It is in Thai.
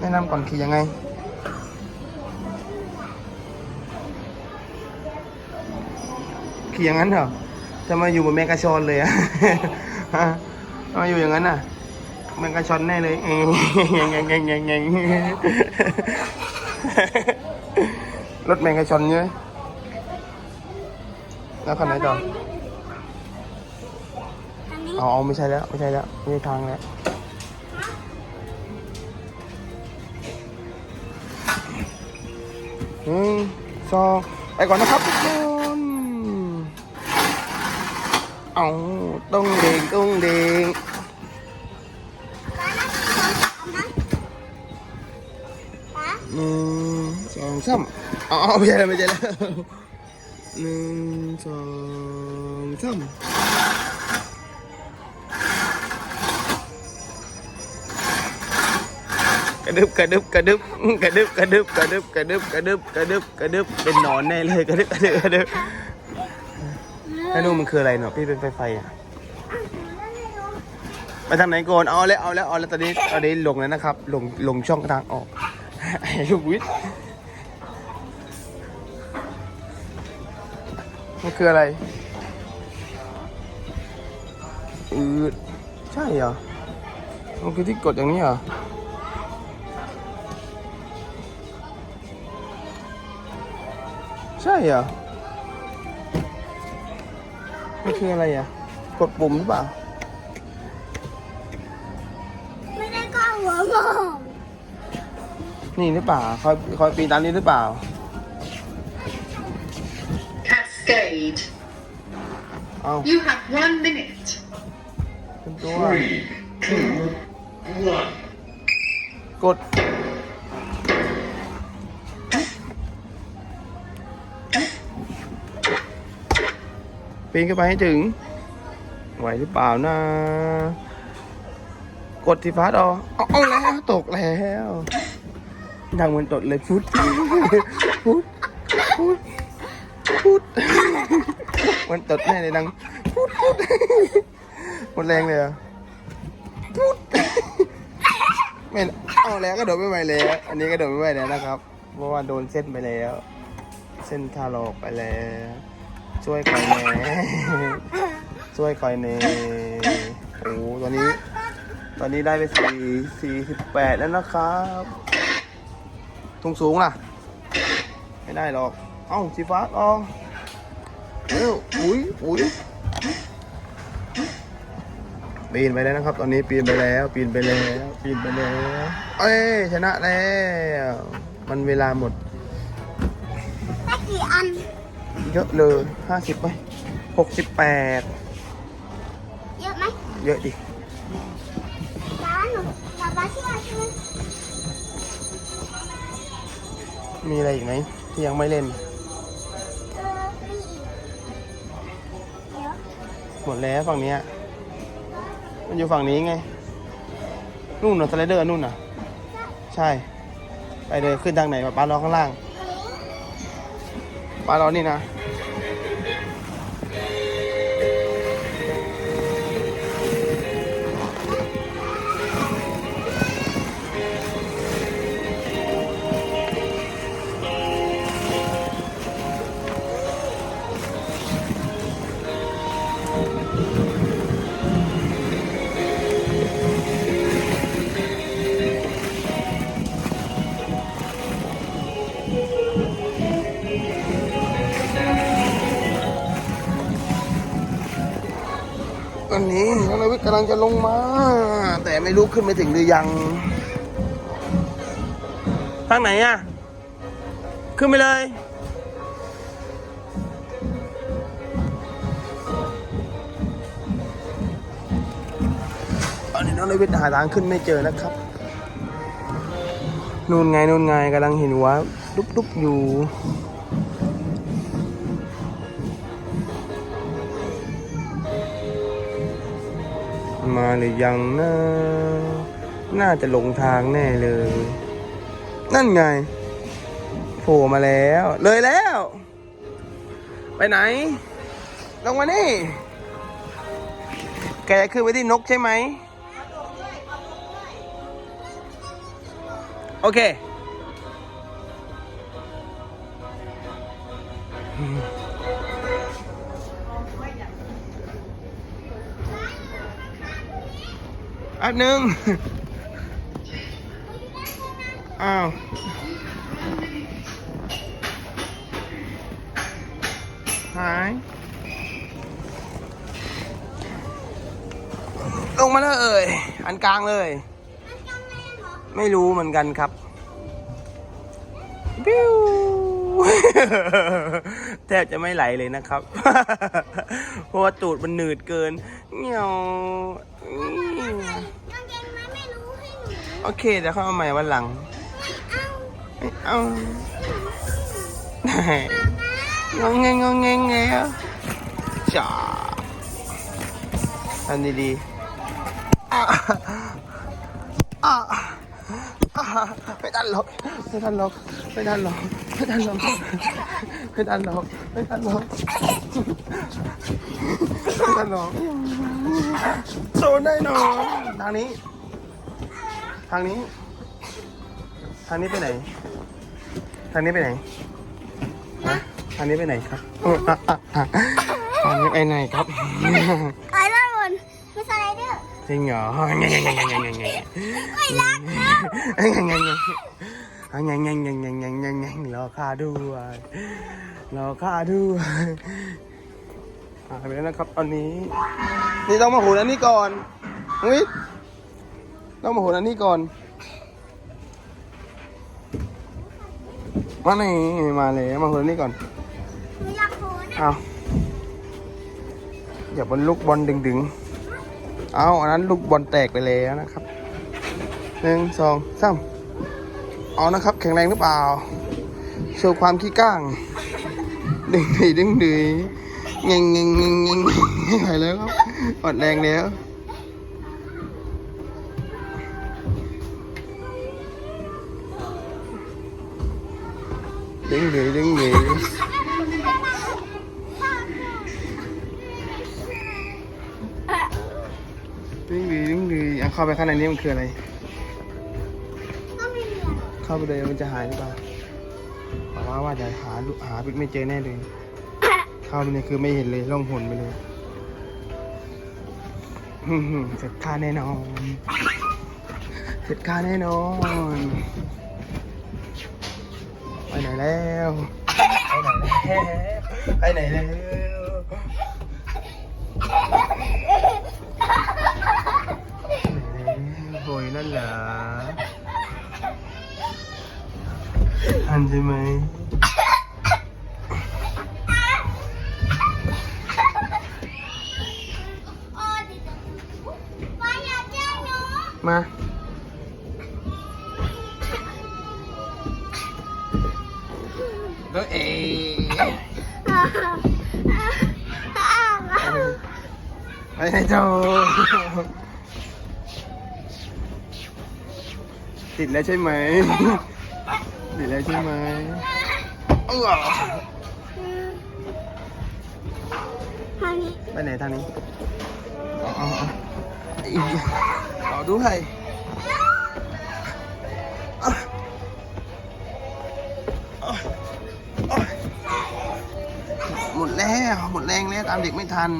แนะนำก่อนขี่ยังไง ขี่อย่างนั้นเหรอ จะมาอยู่บนแมกกาชอนเลยอะฮะทำไมาอยู่อย่างนั้นน่ะแมงกาชอนแน่เลยเองงงงงงงรถแมงกาชอนเยอะแล้วคันไหนต่ออันนี้อ๋อไม่ใช่แล้ว ไม่ใช่แล้วไม่ใช่ทางแล้ว 응, 서, 아이고, 안 가뿐. 엉, 똥댕, 똥댕. 음, 성, 삼. 아, 미안해, 미안해. 음, 성, 삼. ระดึบกระดึบกระดึบกระดึบกระดึบกระดึบกระดึบกระดึบกระดึบกระดึบเป็นหนอนแน่เลยกระดึบกระดึบกระดึบไอ้นู่นมันคืออะไรเนาะพี่เป็นไฟไฟอะไปทางไหนก่อนเอาแล้วเอาแล้วเอาแล้วตอนนี้ตอนนี้ลงแล้วนะครับ ลงลงช่องทางออกลูกวิทย์มันคืออะไรอืดใช่เหรอมันคือที่กดอย่างนี้เหรอ ใช่เหรอมันคืออะไรอะ กดปุ่มหรือเปล่า ไม่ได้ก็หัวงอกนี่หรือเปล่า คอยคอยปีนตามนี้หรือเปล่า Cascade. เอา You have one minute. เป็นตัว Three, two, one. กด ปีนขึ้นไปให้ถึง ไหวหรือเปล่านะ กดที่ฟ้าดอเอาเอแล้วตกแล้วดังมือนตดเลยพุดพุดพุดพุดมันตดแน่เลยดังพุดพุดหมดแรงเลยอะพุดไม่เอาแล้วก็โดดไม่ไหวแล้ว อันนี้ก็โดดไม่ไหวแล้วนะครับ เพราะว่าโดนเส้นไปแล้ว เส้นทาโลกไปแล้ว ช่วยคอยแน่ช่วยคอยแน่โอ้ตอนนี้ ตอนนี้ได้ไปสี่สี่สิบแปดแล้วนะครับทุงสูงล่ะ ไม่ได้หรอก เอ้าสีฟ้าออกเร็วอุ้ยอุ้ยปีนไปแล้วนะครับ ตอนนี้ปีนไปแล้ว ปีนไปแล้ว ปีนไปแล้ว เอ้ยชนะแล้ว มันเวลาหมด เยอะเลยห้าสิบไปหกสิบแปดเยอะไหมเยอะดิป้าหนูป้าป้าช่วยใช่ไหมมีอะไรอีกไหมที่ยังไม่เล่น เออมีอีกเดี๋ยวหมดแล้วฝั่งเนี้ยมันอยู่ฝั่งนี้ไง นู่นน่ะสไลเดอร์นู่นน่ะ ใช่ ไปเลยขึ้นทางไหนปะป้ารอข้างล่าง ป้ารอนี่นะำลังจะลงมา แต่ไม่รู้ขึ้นไปถึงหรือยัง ทางไหนอะขึ้นไปเลย ตอนนี้น้องนวิทย์หาทางขึ้นไม่เจอนะครับ นู่นไงนู่นไงกำลังเห็นว่าลุบๆอยู่ มาหรือยังนะน่าจะหลงทางแน่เลย นั่นไงโผล่มาแล้ว เลยแล้ว ไปไหน ลงมานี่ แกจะขึ้นไปที่นกใช่ไหม โอเค อันหนึ่งอ้าวหายลงมาเลยอันกลางเลย ไม่รู้เหมือนกันครับบิวแทบจะไม่ไหลเลยนะครับ เพราะว่าตูดมันหนืดเกินเงี้ยว กางเกงไหมไม่รู้ให้หนู โอเคเดี๋ยวเข้ามาใหม่วันหลังไม่เอาไม่เอางงเงงงงเงงเงยจ้าทำดีๆอะอะอะไม่ทันหรอกไม่ทันหรอกไม่ทันหรอกไม่ทันหรอกไม่ทันหรอกไม่ทันหรอกไม่ทันหรอกโดนได้หนอทางนี้ ทางนี้ ทางนี้ไปไหน ทางนี้ไปไหนฮะทางนี้ไปไหนครับ ทางนี้ไปไหนครับไอ้ล่าบนมีสไลเดอร์จริงเหรอไงไงไงไงไงไงไงไอ้ลักไงไงไงไงไงไงไงไงไงไงไงไงรอข้าด้วยรอข้าด้วยหายไปแล้วนะครับตอนนี้ นี่ต้องมาโหนอันนี้ก่อนนุ้ย ต้องมาโหนอันนี้ก่อน มาไหนมาเลยมาโหนอันนี้ก่อนหนูอยากโหนอะเอาอย่าบนลูกบอลดึงๆเอาอันนั้นลูกบอลแตกไปแล้วนะครับหนึ่งสองสามเอานะครับ แข็งแรงหรือเปล่าโชว์ความขี้ก้าง ดึงดีดึงดีเง่งเง่งเง่งเง่งหายแล้วครับอ่อนแรงแล้ว ดึงดีดึงดีดึงดีดึงดีอะเข้าไปข้างในนี้มันคืออะไร เข้าไปเลยมันจะหายหรือเปล่าบอกว่าว่าจะหาหาบิ๊กไม่เจอแน่เลย เข้าไปเนี่ยคือไม่เห็นเลยล่องหนไปเลยเสร็จค่าแน่นอน เสร็จค่าแน่นอน ไปไหนแล้วไปไหนแล้วไปไหนแล้วโอยนั่นเหรอทันใช่ไหมโอ้ดิป้าอยากเจอหนูมา nó ê. Ê thầy trò Thịt lại chơi mày Thịt lại chơi mày Bên này thằng này. Ờ, ờ, ờ. ờ đúng thầy. งแล้วตามเด็กไม่ทัน